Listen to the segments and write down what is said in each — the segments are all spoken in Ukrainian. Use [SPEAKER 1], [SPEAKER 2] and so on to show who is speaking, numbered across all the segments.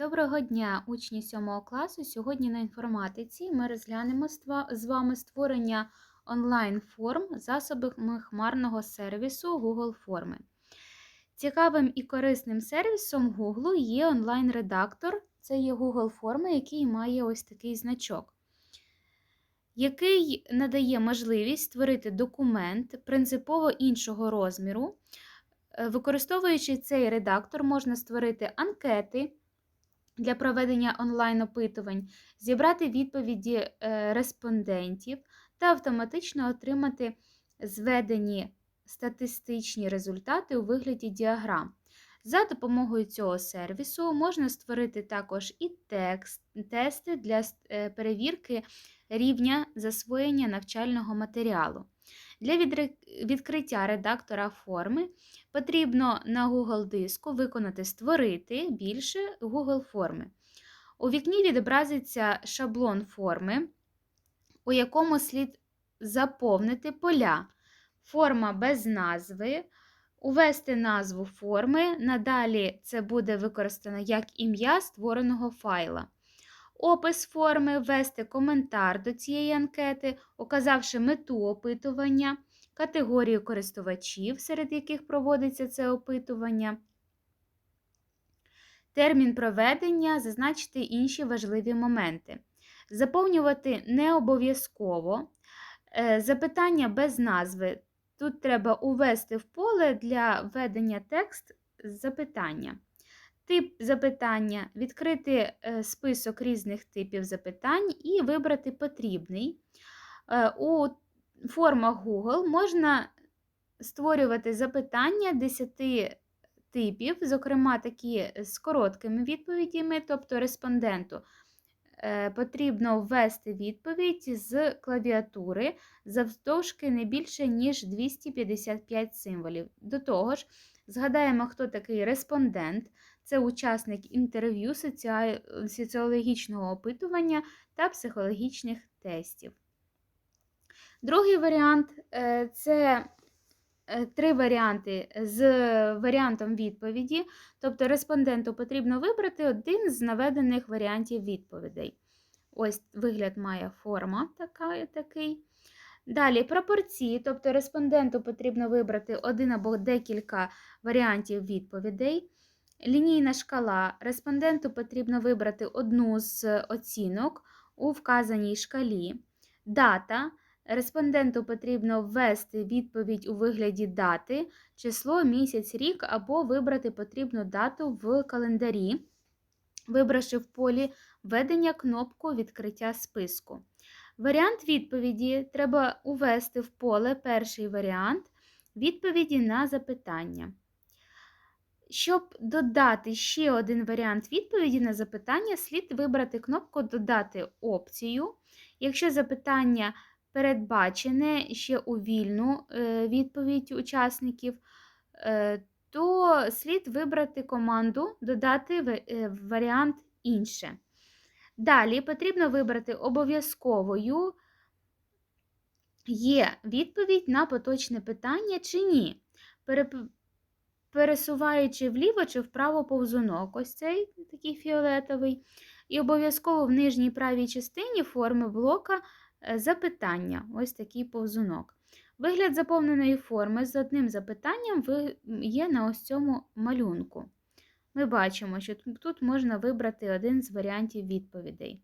[SPEAKER 1] Доброго дня, учні 7 класу. Сьогодні на інформатиці ми розглянемо з вами створення онлайн-форм засобами хмарного сервісу Google Форми. Цікавим і корисним сервісом Google є онлайн-редактор. Це є Google Форми, який має ось такий значок, який надає можливість створити документ принципово іншого розміру. Е, Використовуючи цей редактор, можна створити анкети для проведення онлайн-опитувань, зібрати відповіді е, респондентів та автоматично отримати зведені статистичні результати у вигляді діаграм. За допомогою цього сервісу можна створити також і текст, тести для е, перевірки рівня засвоєння навчального матеріалу. Для відкриття редактора форми потрібно на Google диску виконати Створити більше Google форми. У вікні відобразиться шаблон форми, у якому слід заповнити поля. Форма без назви, увести назву форми. Надалі це буде використано як ім'я створеного файла. Опис форми, ввести коментар до цієї анкети, указавши мету опитування, категорію користувачів, серед яких проводиться це опитування, термін проведення, зазначити інші важливі моменти. Заповнювати не обов'язково. Е, Запитання без назви. Тут треба увести в поле для введення текст запитання. Тип запитання, відкрити е, список різних типів запитань і вибрати потрібний. Е, У формах Google можна створювати запитання 10 типів, зокрема такі з короткими відповідями, тобто респонденту. е, Потрібно ввести відповідь з клавіатури завдовжки не більше, ніж 255 символів. До того ж, згадаємо, хто такий респондент. Це учасник інтерв'ю, соціа- соціологічного опитування та психологічних тестів. Другий варіант е, це е, три варіанти з варіантом відповіді. Тобто респонденту потрібно вибрати один з наведених варіантів відповідей. Ось вигляд має форма така, такий. Далі пропорції, тобто респонденту потрібно вибрати один або декілька варіантів відповідей. Лінійна шкала. Респонденту потрібно вибрати одну з оцінок у вказаній шкалі. Дата. Респонденту потрібно ввести відповідь у вигляді дати, число, місяць, рік або вибрати потрібну дату в календарі, вибравши в полі введення кнопку відкриття списку. Варіант відповіді треба увести в поле перший варіант відповіді на запитання. Щоб додати ще один варіант відповіді на запитання, слід вибрати кнопку Додати опцію. Якщо запитання передбачене ще у вільну е, відповідь учасників, е, то слід вибрати команду Додати е, варіант інше. Далі потрібно вибрати обов'язковою є відповідь на поточне питання чи ні. Пересуваючи вліво чи вправо повзунок, ось цей такий фіолетовий, і обов'язково в нижній правій частині форми блока е, запитання, ось такий повзунок. Вигляд заповненої форми з одним запитанням є на ось цьому малюнку. Ми бачимо, що тут можна вибрати один з варіантів відповідей.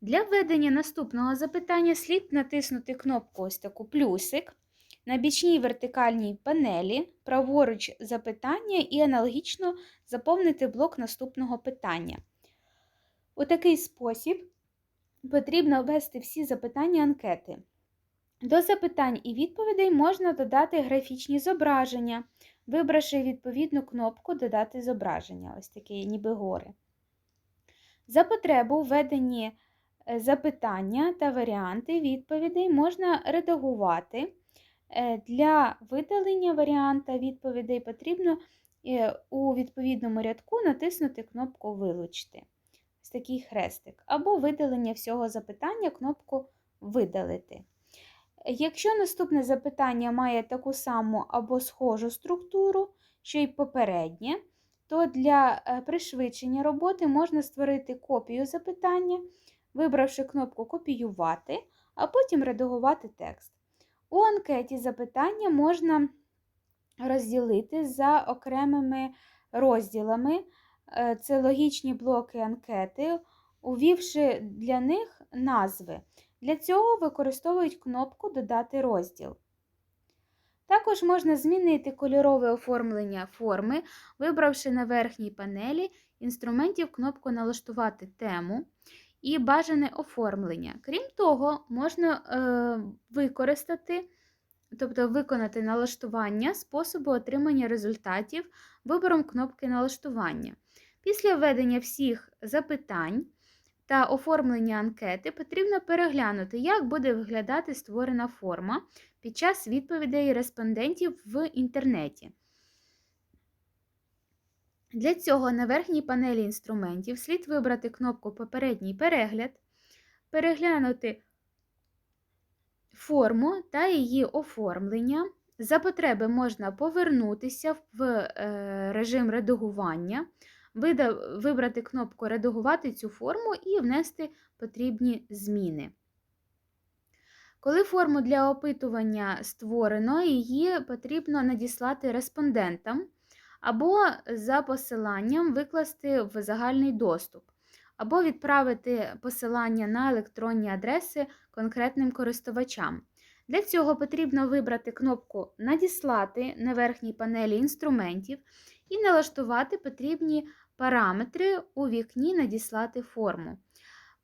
[SPEAKER 1] Для введення наступного запитання слід натиснути кнопку ось таку плюсик на бічній вертикальній панелі, праворуч запитання і аналогічно заповнити блок наступного питання. У такий спосіб потрібно ввести всі запитання анкети. До запитань і відповідей можна додати графічні зображення, вибравши відповідну кнопку Додати зображення, ось такі ніби гори. За потребу введені е, запитання та варіанти відповідей можна редагувати. Е, Для видалення варіанта відповідей потрібно е, у відповідному рядку натиснути кнопку Вилучити. Ось такий хрестик. Або видалення всього запитання кнопку Видалити. Якщо наступне запитання має таку саму або схожу структуру, що й попереднє, то для е, пришвидшення роботи можна створити копію запитання, вибравши кнопку Копіювати, а потім редагувати текст. У анкеті запитання можна розділити за окремими розділами. Е, Це логічні блоки анкети, увівши для них назви. Для цього використовують кнопку Додати розділ. Також можна змінити кольорове оформлення форми, вибравши на верхній панелі інструментів кнопку Налаштувати тему і бажане оформлення. Крім того, можна е, використати, тобто виконати налаштування способу отримання результатів вибором кнопки налаштування. Після введення всіх запитань та оформлення анкети потрібно переглянути, як буде виглядати створена форма під час відповідей респондентів в інтернеті. Для цього на верхній панелі інструментів слід вибрати кнопку Попередній перегляд, переглянути форму та її оформлення. За потреби можна повернутися в е, режим редагування, вибрати кнопку Редагувати цю форму і внести потрібні зміни. Коли форму для опитування створено, її потрібно надіслати респондентам або за посиланням викласти в загальний доступ, або відправити посилання на електронні адреси конкретним користувачам. Для цього потрібно вибрати кнопку Надіслати на верхній панелі інструментів і налаштувати потрібні параметри у вікні Надіслати форму.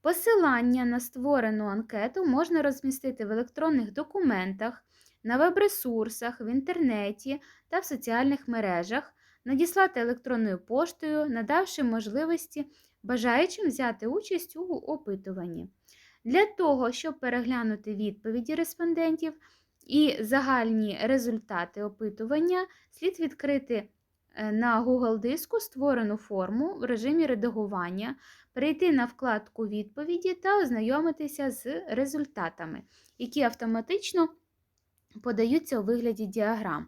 [SPEAKER 1] Посилання на створену анкету можна розмістити в електронних документах, на веб-ресурсах, в інтернеті та в соціальних мережах, надіслати електронною поштою, надавши можливості бажаючим взяти участь у опитуванні. Для того, щоб переглянути відповіді респондентів і загальні результати опитування, слід відкрити е, на Google диску створену форму в режимі редагування, перейти на вкладку відповіді та ознайомитися з результатами, які автоматично подаються у вигляді діаграм.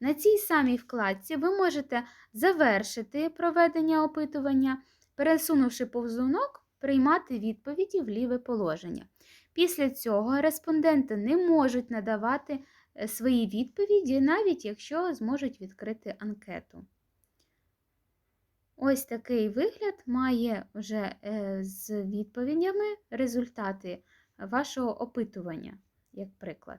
[SPEAKER 1] На цій самій вкладці ви можете завершити проведення опитування, пересунувши повзунок, приймати відповіді в ліве положення. Після цього респонденти не можуть надавати е, свої відповіді, навіть якщо зможуть відкрити анкету. Ось такий вигляд має вже е, з відповідями результати вашого опитування, як приклад.